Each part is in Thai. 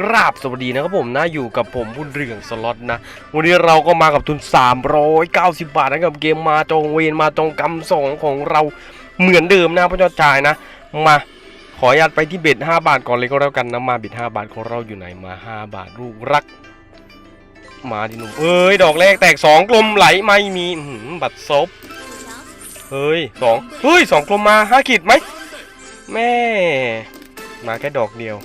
กราบสวัสดีนะครับผมนะอยู่กับผมบุญเรืองสล็อตนะ วันนี้เราก็มากับทุน 390 บาทนะครับเกมมาจงเวนมาจงกำสองของเราเหมือนเดิมนะพ่อเจ้าชายนะ มาขออนุญาตไปที่เบ็ด5บาทก่อนเลยก็แล้วกันนะมาเบ็ด5บาทของเราอยู่ไหนมา 5 บาทลูกรัก มาดิหนุ่มเอ้ยดอกแรกแตกสองกลมไหลไม่มีหือบัตรซบเฮ้ยสองเฮ้ยสองกลมมาห้าขีดไหมแม่มาแค่ดอกเดียว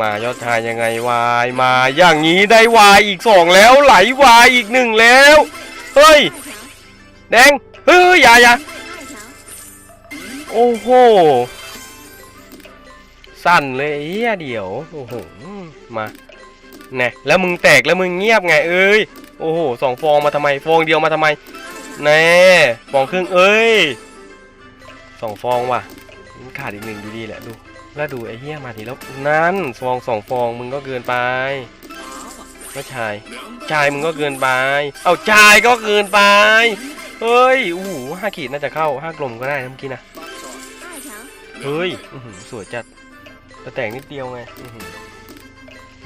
มายอดชายยังไงวายมาอย่างนี้ได้วายอีกสองแล้วไหลวายอีกหนึ่งแล้วเฮ้ยแดงเฮ้ยอย่าอย่าโอ้โหสั่นเลยอ้เฮียเดี๋ยวโอ้โหมาแน่แล้วมึงแตกแล้วมึงเงียบไงเอ้ยโอ้โหสองฟองมาทำไมฟองเดียวมาทำไมแน่ฟองครึ่งเอ้ยสองฟองว่ะขาดอีกหนึ่งอยู่ดีแหละดู แล้วดูไอ้เหี้ยมาทีแล้วนั่นฟองสองฟองมึงก็เกินไปไม่ชายชายมึงก็เกินไป เอาชายก็เกินไป เฮ้ยอู้หูห้าขีดน่าจะเข้าห้ากลมก็ได้นะเมื่อกี้นะเฮ้ยสวยจัดแต่แต่งนิดเดียวไง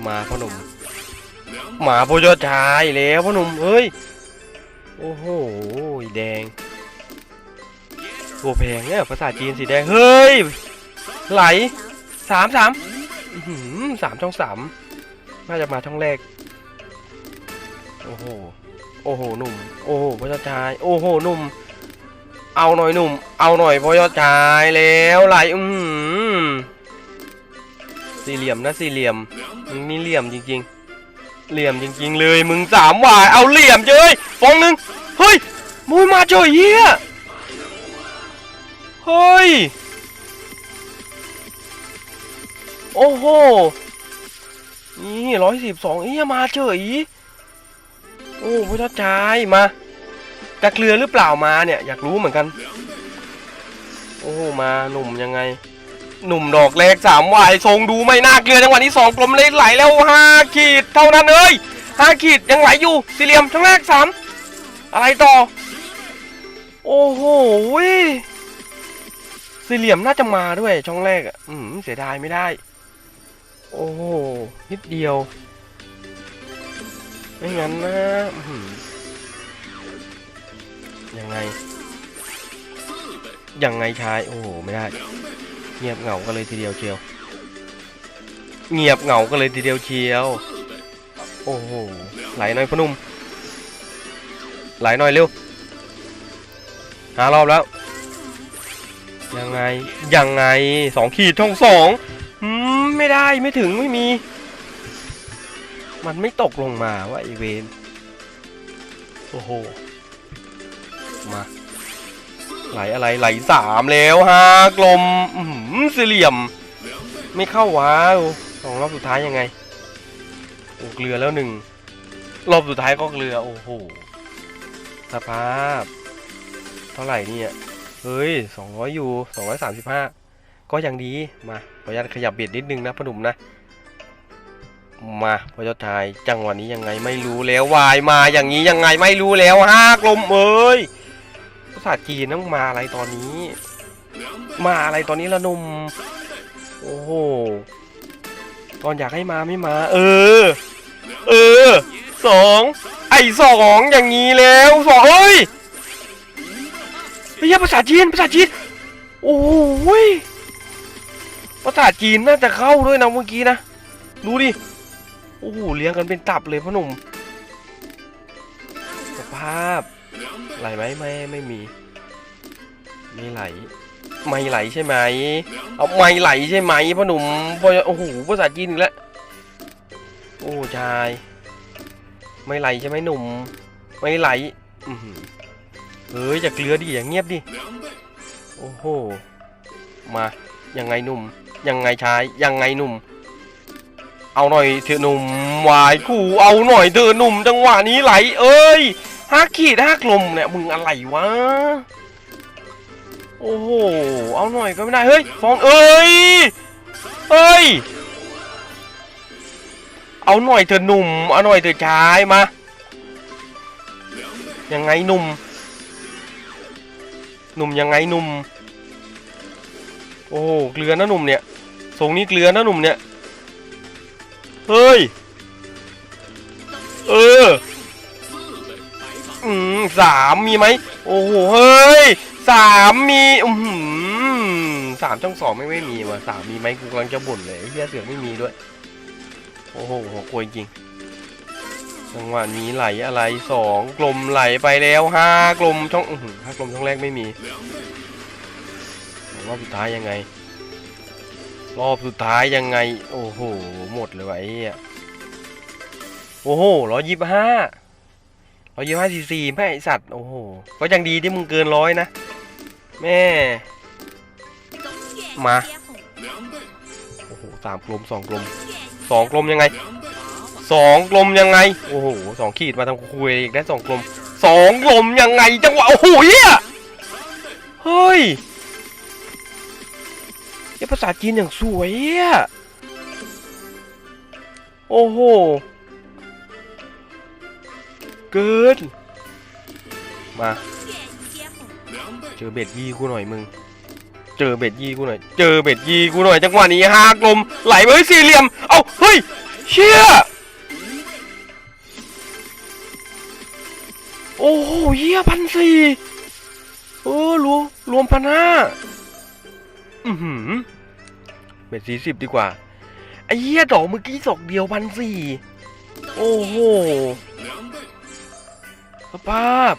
หมาพ่อหนุ่มหมาพ่อยอดชายแล้วพ่อหนุ่มเฮ้ยโอ้โหแดงตัวแพงเนี่ยภาษาจีนสีแดงเฮ้ย ไหลสามสามสามช่องสามน่าจะมาช่องแรก โอ้โห โอ้โหหนุ่ม โอ้โหพ่อยอดชาย โอ้โหหนุ่ม เอาหน่อยหนุ่ม เอาหน่อยพ่อยอดชายแล้วไหลอือหือสี่เหลี่ยมนะสี่เหลี่ยมมึงนี่เหลี่ยมจริง ๆ เหลี่ยมจริง ๆ เลยมึงสามวายเอาเหลี่ยมเจ้ยฟองหนึ่งเฮ้ยมุยมาเฉยเฮียเฮ้ย โอ้โห นี่ร้อยสิบสองเอี้ยมาเฉยโอ้พระเจ้าชายมาจะเกลือหรือเปล่ามาเนี่ย อยากรู้เหมือนกัน โอ้มาหนุ่มยังไง หนุ่มดอกแรกสามวายทรงดูไม่น่าเกลือจังหวะนี้สองกลมเลยไหลแล้วห้าขีดเท่านั้นเอ้ยห้าขีดยังไหลอยู่สี่เหลี่ยมช่องแรกสามอะไรต่อ โอ้โหสี่เหลี่ยมน่าจะมาด้วยช่องแรกอะอืมเสียดายไม่ได้ โอ้โห นิดเดียว ไม่งั้นนะยังไง ยังไงชาย โอ้โห ไม่ได้ เงียบเหงากันเลยทีเดียวเชียว เงียบเหงากันเลยทีเดียวเชียว โอ้โห ไหลหน่อยพนุ่ม ไหลหน่อยเร็วหารอบแล้ว ยังไง ยังไงสองขีดช่องสอง ไม่ได้ไม่ถึงไม่มี มันไม่ตกลงมาว่าไอเวนโอ้โห มาไหลอะไรไหลสามแล้วฮะกลมสี่เหลี่ยม ไม่เข้าวะสองรอบสุดท้ายยังไงโอ้เกลือแล้วหนึ่งรอบสุดท้ายก็เกลือโอ้โหสภาพ เท่าไหร่เนี่ยเฮ้ยสองร้อยอยู่สองร้อยสามสิบห้า ก็ยังดีมาขออนุญาตขยับเบียดนิดนึงนะพอหนุ่มนะ มาพอยอดชายจังหวะนี้ยังไงไม่รู้แล้ววายมาอย่างนี้ยังไงไม่รู้แล้วห้ากลมเอ้ยภาษาจีนต้องมาอะไรตอนนี้ มาอะไรตอนนี้ละหนุ่มโอ้โหตอนอยากให้มาไม่มา เออ เออสองไอสองอย่างนี้แล้วสองเฮ้ยเฮ้ยภาษาจีนภาษาจีนโอ้ย ภาษาจีนน่าจะเข้าด้วยนะเมื่อกี้นะ ดูดิ โอ้โห เลี้ยงกันเป็นตับเลยพ่อหนุ่ม สภาพ ไหลไหมไม่ไม่มี ไม่ไหล ไม่ไหลใช่ไหม เอาไม่ไหลใช่ไหมพ่อหนุ่มพอโอ้โห ภาษาจีนอีกแล้ว โอ้ชาย ไม่ไหลใช่ไหมหนุ่ม ไม่ไหลอือหือเฮ้ยจะเกลือดิ อย่างเงียบดิ โอ้โห มา ยังไงหนุ่ม ยังไงชายยังไงหนุ่ม เอาหน่อยเถอะหนุ่มวายขู่เอาหน่อยเถอะหนุ่ม จังหวะนี้ไหล เอ้ยห้าขีดห้ากลมเนี่ยมึงอะไรวะโอ้โหเอาหน่อยก็ไม่ได้เฮ้ยฟองเอ้ยเฮ้ยเอาหน่อยเถอะหนุ่มเอาหน่อยเถอะชายมายังไงหนุ่มหนุ่มยังไงหนุ่ม โอ้เกลือนะหนุ่มเนี่ย ทรงนี้เกลือนะหนุ่มเนี่ย เฮ้ย เออ อืมสามมีไหม โอ้โห เฮ้ยสามมีอือหือสามช่องสองไม่ไม่มีว่ะสามมีไหมกูกำลังจะบ่นเลยเฮียเสือกไม่มีด้วย โอ้โหหัวโกยจริง จังหวะนี้ไหลอะไรสองกลมไหลไปแล้วห้ากลมช่องห้ากลมช่องแรกไม่มีรอบสุดท้ายยังไง รอบสุดท้ายยังไง โอ้โห หมดเลยวะไอ้เหี้ยโอ้โหร้อยยี่ห้าร้อยยี่ห้าซีซีแม่ไอสัตว์ โอ้โห ก็ยังดีที่มึงเกินร้อยนะ แม่ มา โอ้โหสามกลมสองกลมสองกลมยังไงสองกลมยังไง โอ้โหสองขีดมาทำคุยอีกได้สองกลมสองกลมยังไงจังหวะ โอ้โหเฮีย เฮ้ยเหี้ยภาษาจีนอย่างสวยเฮียโอ้โห เกิน มา เจอเบ็ดยี่กูหน่อยมึง เจอเบ็ดยี่กูหน่อย เจอเบ็ดยี่กูหน่อย จังหวะนี้ห้ากลม ไหลไปเฮ้ยสี่เหลี่ยม เอ้า เฮ้ย เชี่ยโอ้โหเยี่ยพันสี่เออรวมรวมพันห้า อือหือเบ็ดสี่สิบดีกว่า ไอ้เหี้ยดอกเมื่อกี้ศอกเดียวพันสี่โอ้โห สภาพ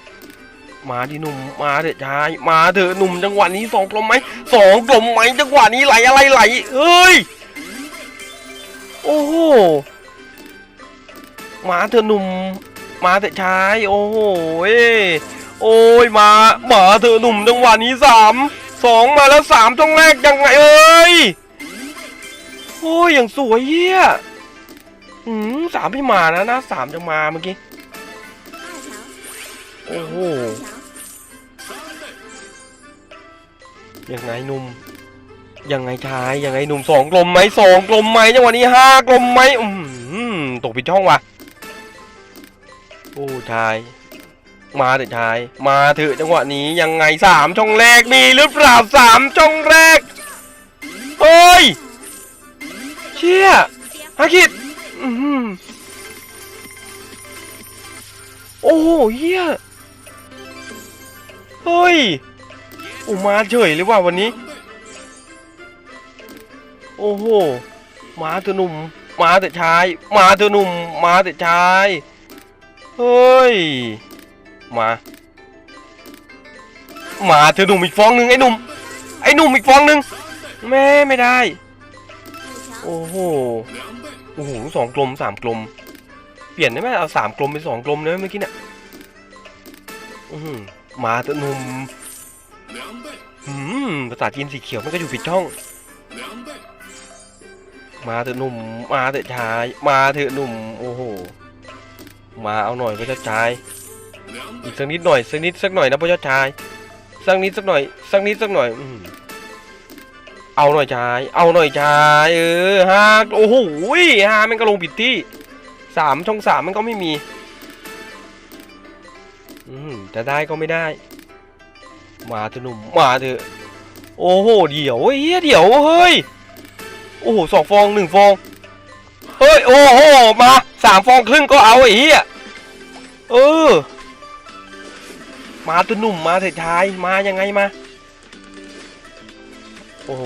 มาดิหนุ่ม มาเถอะชาย มาเถอะหนุ่มจังหวะนี้สองกลมไหมสองกลมไหมจังหวะนี้ไหลอะไรไหลเฮ้ย โอ้โห มาเถอะหนุ่ม มาเถอะชาย โอ้โห เอ้โอ้ยมา มาเถอะหนุ่มจังหวะนี้สาม สองมาแล้วสามช่องแรกยังไงเอ้ยโอ้ยอย่างสวยเยี่ยอืมสามไม่มานะนะสามจะมาเมื่อกี้โอ้โหยังไงหนุ่มยังไงชายยังไงหนุ่มสองกลมไหมสองกลมไหมจังหวะนี้ห้ากลมไหมอืมตกผิดช่องว่ะโอ้ชาย มาเถอะชาย มาเถอะจังหวะนี้ยังไงสามช่องแรกมีหรือเปล่าสามช่องแรกเฮ้ยเชี่ยฮาคิดอื้อหือโอ้โหเฮียเฮ้ยโอ้มาเฉยเลยว่ะวันนี้ โอ้โหมาเถอะหนุ่ม มาเถอะชาย มาเถอะหนุ่ม มาเถอะชาย เฮ้ย มา มาเธอะหนุ่มอีกฟองหนึ่งไอ้หนุ่ม ไอ้หนุ่มอีกฟองหนึ่งแม่ไม่ได้ โอ้โห โอ้โหสองกลมสามกลม เปลี่ยนได้ไหมเอาสามกลมเป็นสองกลมได้ไหมเมื่อกี้เนี่ยมาเถอะหนุ่มอืมภาษาจีนสีเขียวมันก็อยู่ผิดช่อง มาเถอะหนุ่ม มาเถอะชาย มาเถอะหนุ่ม โอ้โห มาเอาหน่อยพระเจ้าชาย อีกสักนิดหน่อยสักนิดสักหน่อยนะพระเจ้าชายสักนิดสักหน่อยสักนิดสักหน่อยอืเอาหน่อยชาย เอาหน่อยชายเออห้าโอ้โหห้ามันก็ลงผิดที่สามช่องสามมันก็ไม่มีอืมจะได้ก็ไม่ได้ มาเถอะหนุ่มมาเถอะโอ้โหเดี๋ยวเฮ้ยเดี๋ยวเฮ้ยโอ้โหสองฟองหนึ่งฟองเฮ้ยโอ้โหมาสามฟองครึ่งก็เอาไอ้เหี้ยเออ มาตัวหนุ่มมาเถิดชายมายังไงมา โอ้โห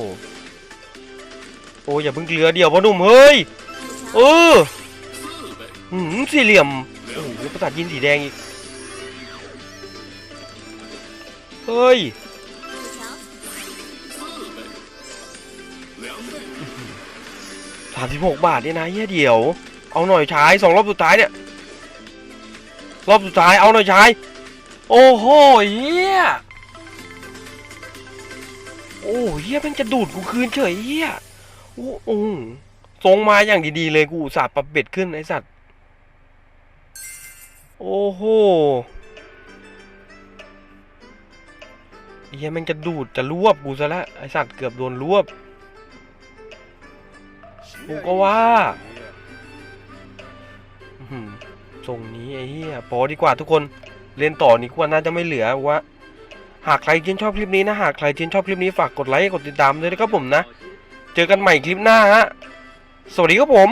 โอ้ยอย่าเพิ่งเกลือเดี๋ยวพ่อหนุ่มเฮ้ยเออหืมสี่เหลี่ยมโอ้โหประสาทยินสีแดงอีกเฮ้ยสามสิบหกบาทเนี่ยนะเฮียเดี๋ยว เอาหน่อยชายสองรอบสุดท้ายเนี่ย รอบสุดท้ายเอาหน่อยชาย โอ้โหเฮียโอ้เฮียมันจะดูดกูคืนเฉยเฮียโอ้โหทรงมาอย่างดีๆเลยกูอุตสาห์ปรับเบ็ดขึ้นไอสัตว์ โอ้โหเฮียมันจะดูดจะรวบกูซะแล้วไอสัตว์เกือบโดนรวบกูก็ว่าทรงนี้ไอ้เหี้ยพอดีกว่าทุกคน เรียนต่อนี่กว่าน่าจะไม่เหลือว่า หากใครชื่นชอบคลิปนี้นะ หากใครชื่นชอบคลิปนี้ฝากกดไลค์กดติดตามด้วยนะครับผมนะ เจอกันใหม่คลิปหน้าฮะ สวัสดีครับผม